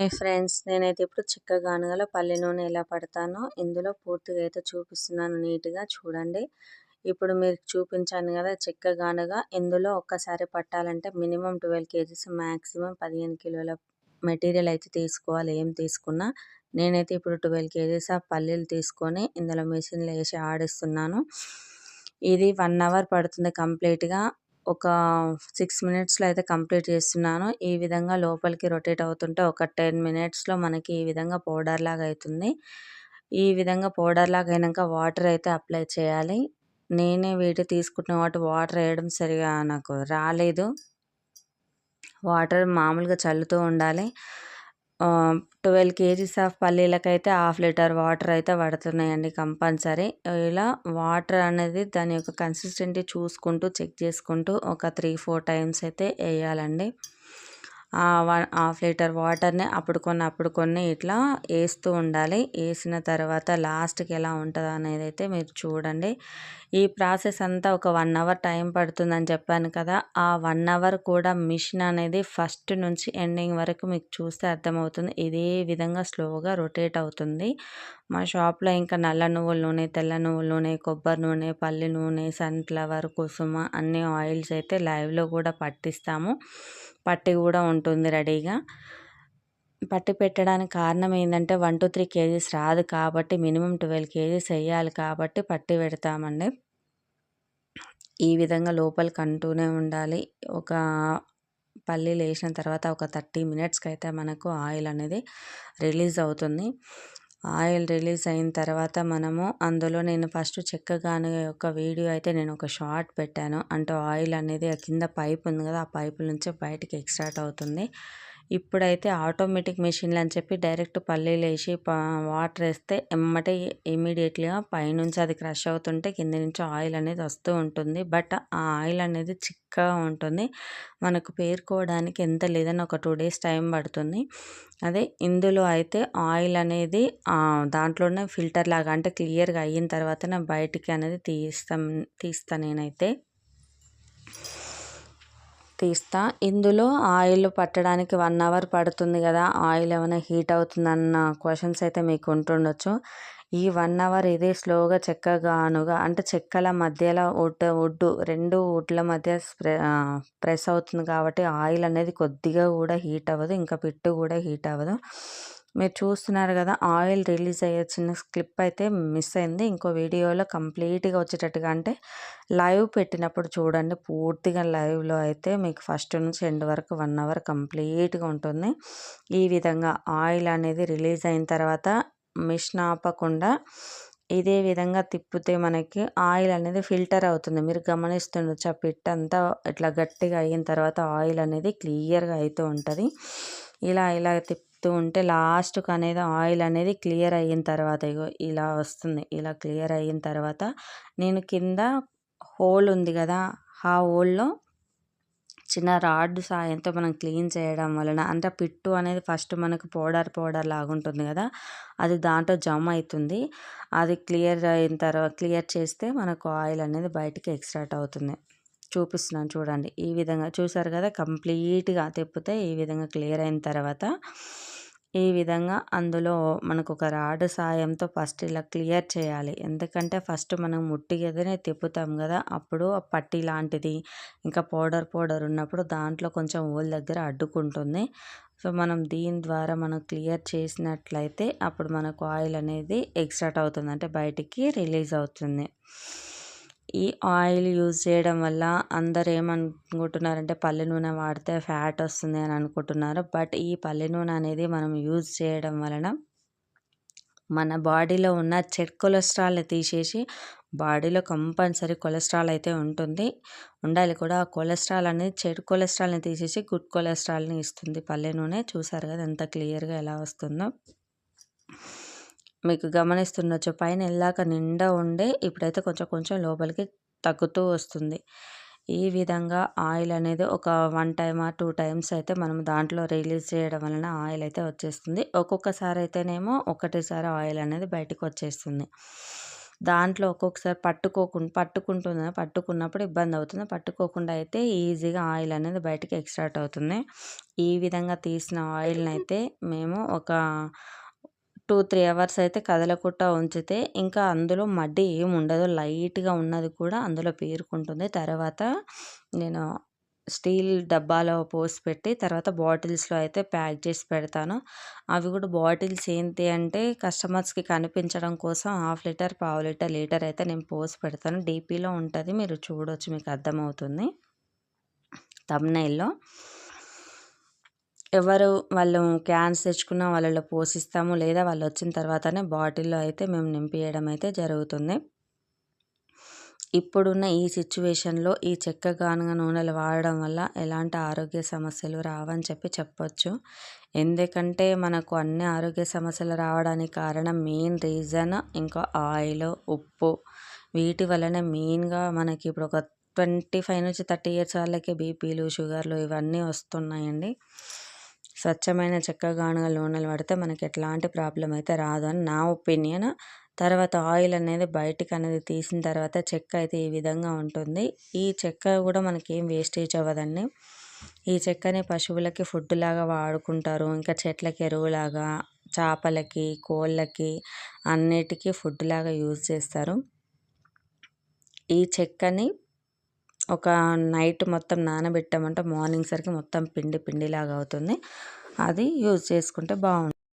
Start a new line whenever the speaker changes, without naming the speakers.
హే friends. నేనైతే ఇప్పుడు చిక్క గానుగల పల్లి నూనె ఎలా పడతానో ఇందులో పూర్తిగా అయితే చూపిస్తున్నాను నీట్గా. చూడండి. ఇప్పుడు మీరు చూపించాను కదా చిక్క గానుగ. ఇందులో ఒక్కసారి పట్టాలంటే మినిమం ట్వెల్వ్ కేజీస్ మ్యాక్సిమం పదిహేను కిలోల మెటీరియల్ అయితే తీసుకోవాలి. ఏం తీసుకున్నా నేనైతే ఇప్పుడు ట్వెల్వ్ కేజీస్ ఆ పల్లీలు తీసుకొని ఇందులో మిషన్లో వేసి ఆడిస్తున్నాను. ఇది వన్ అవర్ పడుతుంది కంప్లీట్గా. ఒక సిక్స్ మినిట్స్లో అయితే కంప్లీట్ చేస్తున్నాను. ఈ విధంగా లోపలికి రొటేట్ అవుతుంటే ఒక టెన్ మినిట్స్లో మనకి ఈ విధంగా పౌడర్ లాగా అవుతుంది ఈ విధంగా పౌడర్ లాగా అయినాక వాటర్ అయితే అప్లై చేయాలి. నేనే వీటి తీసుకుంటున్న వాటి వాటర్ వేయడం సరిగా నాకు రాలేదు. వాటర్ మామూలుగా చల్లుతూ ఉండాలి. ట్వెల్వ్ కేజీస్ ఆఫ్ పల్లీలకైతే హాఫ్ లీటర్ వాటర్ అయితే పడుతున్నాయండి కంపల్సరీ. ఇలా వాటర్ అనేది దాని యొక్క కన్సిస్టెంటీ చూసుకుంటూ చెక్ చేసుకుంటూ ఒక త్రీ ఫోర్ టైమ్స్ అయితే వేయాలండి. హాఫ్ లీటర్ వాటర్ని అప్పుడు కొన్ని అప్పుడు కొన్ని ఇట్లా వేస్తూ ఉండాలి. వేసిన తర్వాత లాస్ట్కి ఎలా ఉంటుందో అనేది అయితే మీరు చూడండి. ఈ ప్రాసెస్ అంతా ఒక వన్ అవర్ టైం పడుతుందని చెప్పాను కదా ఆ వన్ అవర్ కూడా మిషన్ అనేది ఫస్ట్ నుంచి ఎండింగ్ వరకు మీకు చూస్తే అర్థమవుతుంది. ఇదే విధంగా స్లోగా రొటేట్ అవుతుంది. మా షాప్లో ఇంకా నల్ల నువ్వుల నూనె తెల్ల నువ్వుల నూనె కొబ్బరి నూనె పల్లి నూనె సన్ఫ్లవర్ కుసుమ అన్ని ఆయిల్స్ అయితే లైవ్లో కూడా పట్టిస్తాము. పట్టి కూడా ఉంటుంది రెడీగా. పట్టి పెట్టడానికి కారణం ఏంటంటే వన్ టు త్రీ కేజీస్ రాదు కాబట్టి మినిమం ట్వెల్వ్ కేజీస్ వేయాలి కాబట్టి పట్టి పెడతామండి. ఈ విధంగా లోపలికి అంటూనే ఉండాలి. ఒక పల్లీలు వేసిన తర్వాత ఒక థర్టీ మినిట్స్కి అయితే మనకు ఆయిల్ అనేది రిలీజ్ అవుతుంది. ఆయిల్ రిలీజ్ అయిన తర్వాత మనము అందులో నేను ఫస్ట్ చెక్క గానుగ యొక్క వీడియో అయితే నేను ఒక షార్ట్ పెట్టాను. అంటే ఆయిల్ అనేది కింద పైప్ ఉంది కదా ఆ పైపు నుంచి బయటికి ఎక్స్ట్రాక్ట్ అవుతుంది. ఇప్పుడైతే ఆటోమేటిక్ మెషిన్లు అని చెప్పి డైరెక్ట్ పల్లీలు వేసి వాటర్ వేస్తే ఎమ్మటే ఇమీడియట్లీగా పైనుంచి అది క్రష్ అవుతుంటే కింద నుంచి ఆయిల్ అనేది వస్తూ ఉంటుంది. బట్ ఆ ఆయిల్ అనేది చిక్కగా ఉంటుంది. మనకు పేరుకోవడానికి ఎంత లేదని ఒక టూ డేస్ టైం పడుతుంది. అదే ఇందులో అయితే ఆయిల్ అనేది దాంట్లోనే ఫిల్టర్ లాగా అంటే క్లియర్గా అయిన తర్వాతనే బయటికి అనేది తీస్తాం తీస్తాను నేనైతే. తీస్తా. ఇందులో ఆయిల్ పట్టడానికి వన్ అవర్ పడుతుంది కదా ఆయిల్ ఏమైనా హీట్ అవుతుందన్న క్వశ్చన్స్ అయితే మీకు ఉంటుండొచ్చు. ఈ వన్ అవర్ ఇదే స్లోగా చెక్కగానుగా అంటే చెక్కల మధ్యలో ఉడ్ ఉడ్డు రెండు ఉడ్ల మధ్య ప్రెస్ అవుతుంది కాబట్టి ఆయిల్ అనేది కొద్దిగా కూడా హీట్ అవ్వదు ఇంకా పిట్టు కూడా హీట్ అవ్వదు. మీరు చూస్తున్నారు కదా ఆయిల్ రిలీజ్ అయ్యే చిన్న క్లిప్ అయితే మిస్ అయింది. ఇంకో వీడియోలో కంప్లీట్గా వచ్చేటట్టుగా అంటే లైవ్ పెట్టినప్పుడు చూడండి పూర్తిగా లైవ్లో అయితే మీకు ఫస్ట్ నుంచి ఎండ్ వరకు వన్ అవర్ కంప్లీట్గా ఉంటుంది. ఈ విధంగా ఆయిల్ అనేది రిలీజ్ అయిన తర్వాత మిషన్ ఆపకుండా ఇదే విధంగా తిప్పితే మనకి ఆయిల్ అనేది ఫిల్టర్ అవుతుంది. మీరు గమనిస్తుండొచ్చు ఆ పిట్ అంతా ఇట్లా గట్టిగా అయిన తర్వాత ఆయిల్ అనేది క్లియర్గా అవుతూ ఉంటుంది. ఇలా ఇలా తిప్ప తిప్పుతూ ఉంటే లాస్ట్కి అనేది ఆయిల్ అనేది క్లియర్ అయిన తర్వాత ఇగో ఇలా వస్తుంది. ఇలా క్లియర్ అయిన తర్వాత నేను కింద హోల్ ఉంది కదా ఆ హోల్లో చిన్న రాడ్ సాయంతో మనం క్లీన్ చేయడం వలన అంటే పిట్టు అనేది ఫస్ట్ మనకు పౌడర్ పౌడర్ లాగా ఉంటుంది కదా అది దాంట్లో జమ అవుతుంది అది క్లియర్ అయిన తర్వాత క్లియర్ చేస్తే మనకు ఆయిల్ అనేది బయటికి ఎక్స్ట్రాక్ట్ అవుతుంది. చూపిస్తున్నాను చూడండి. ఈ విధంగా చూసారు కదా కంప్లీట్గా తిప్పితే ఈ విధంగా క్లియర్ అయిన తర్వాత ఈ విధంగా అందులో మనకు ఒక రాడ్ సాయంతో ఫస్ట్ ఇలా క్లియర్ చేయాలి. ఎందుకంటే ఫస్ట్ మనం ముట్టిగదనే తిప్పుతాం కదా అప్పుడు పట్టి లాంటిది ఇంకా పౌడర్ పౌడర్ ఉన్నప్పుడు దాంట్లో కొంచెం ఓల్ దగ్గర అడ్డుకుంటుంది. సో మనం దీని ద్వారా మనం క్లియర్ చేసినట్లయితే అప్పుడు మనకు ఆయిల్ అనేది ఎక్స్ట్రాట్ అవుతుంది అంటే బయటికి రిలీజ్ అవుతుంది. ఈ ఆయిల్ యూజ్ చేయడం వల్ల అందరు ఏమనుకుంటున్నారంటే పల్లె నూనె వాడితే ఫ్యాట్ వస్తుంది అని అనుకుంటున్నారు. బట్ ఈ పల్లె నూనె అనేది మనం యూజ్ చేయడం వలన మన బాడీలో ఉన్న చెడ్ కొలెస్ట్రాల్ని తీసేసి బాడీలో కంపల్సరీ కొలెస్ట్రాల్ అయితే ఉంటుంది. ఉండాలి కూడా. ఆ కొలెస్ట్రాల్ అనేది చెడు కొలెస్ట్రాల్ని తీసేసి గుడ్ కొలెస్ట్రాల్ని ఇస్తుంది పల్లె నూనె. చూసారు కదా ఎంత క్లియర్గా ఎలా వస్తుందో. మీకు గమనిస్తుండొచ్చు పైన వెళ్ళాక నిండా ఉండే ఇప్పుడైతే కొంచెం కొంచెం లోపలికి తగ్గుతూ వస్తుంది. ఈ విధంగా ఆయిల్ అనేది ఒక వన్ టైమ్ ఆ టూ టైమ్స్ అయితే మనం దాంట్లో రిలీజ్ చేయడం వలన ఆయిల్ అయితే వచ్చేస్తుంది. ఒక్కొక్కసారి అయితేనేమో ఒకటేసారి ఆయిల్ అనేది బయటకు వచ్చేస్తుంది. దాంట్లో ఒక్కొక్కసారి పట్టుకోకుండా పట్టుకుంటుంది? పట్టుకున్నప్పుడు ఇబ్బంది అవుతుంది. పట్టుకోకుండా అయితే ఈజీగా ఆయిల్ అనేది బయటికి ఎక్స్ట్రాక్ట్ అవుతుంది. ఈ విధంగా తీసిన ఆయిల్ని అయితే మేము ఒక టూ త్రీ అవర్స్ అయితే కదలకుండా ఉంచితే ఇంకా అందులో మడ్డి ఏమి ఉండదు. లైట్గా ఉన్నది కూడా అందులో పేరుకుంటుంది. తర్వాత నేను స్టీల్ డబ్బాలో పోసి పెట్టి తర్వాత బాటిల్స్లో అయితే ప్యాక్ చేసి పెడతాను. అవి కూడా బాటిల్స్ ఏంటి అంటే కస్టమర్స్కి కనిపించడం కోసం హాఫ్ లీటర్ పావు లీటర్ లీటర్ అయితే నేను పోసి పెడతాను. డీపీలో ఉంటుంది. మీరు చూడవచ్చు మీకు అర్థమవుతుంది. తమ్నైల్లో ఎవరు వాళ్ళు క్యాన్స్ తెచ్చుకున్న వాళ్ళలో పోసిస్తాము లేదా వాళ్ళు వచ్చిన తర్వాతనే బాటిల్లో అయితే మేము నింపియడం అయితే జరుగుతుంది. ఇప్పుడున్న ఈ సిచ్యువేషన్లో ఈ చెక్క గానుగ నూనెలు వాడడం వల్ల ఎలాంటి ఆరోగ్య సమస్యలు రావని చెప్పి చెప్పొచ్చు. ఎందుకంటే మనకు అన్ని ఆరోగ్య సమస్యలు రావడానికి కారణం మెయిన్ రీజన్ ఇంకా ఆయిల్ ఉప్పు. వీటి వలన మెయిన్గా మనకి ఇప్పుడు ఒక ట్వంటీ ఫైవ్ నుంచి థర్టీ ఇయర్స్ వాళ్ళకి బీపీలు షుగర్లు ఇవన్నీ వస్తున్నాయండి. స్వచ్ఛమైన చెక్క గానుగ నూనెలు పడితే మనకి ఎట్లాంటి ప్రాబ్లం అయితే రాదు అని నా ఒపీనియన్. తర్వాత ఆయిల్ అనేది బయటికి అనేది తీసిన తర్వాత చెక్క అయితే ఈ విధంగా ఉంటుంది. ఈ చెక్క కూడా మనకి ఏం వేస్టేజ్ అవ్వదండి. ఈ చెక్కని పశువులకి ఫుడ్ లాగా వాడుకుంటారు. ఇంకా చెట్లకి ఎరువులాగా చేపలకి కోళ్ళకి అన్నిటికీ ఫుడ్ లాగా యూజ్ చేస్తారు. ఈ చెక్కని ఒక నైట్ మొత్తం నానబెట్టామంటే మార్నింగ్ సరికి మొత్తం పిండి పిండిలాగా అవుతుంది. అది యూజ్ చేసుకుంటే బాగుంటుంది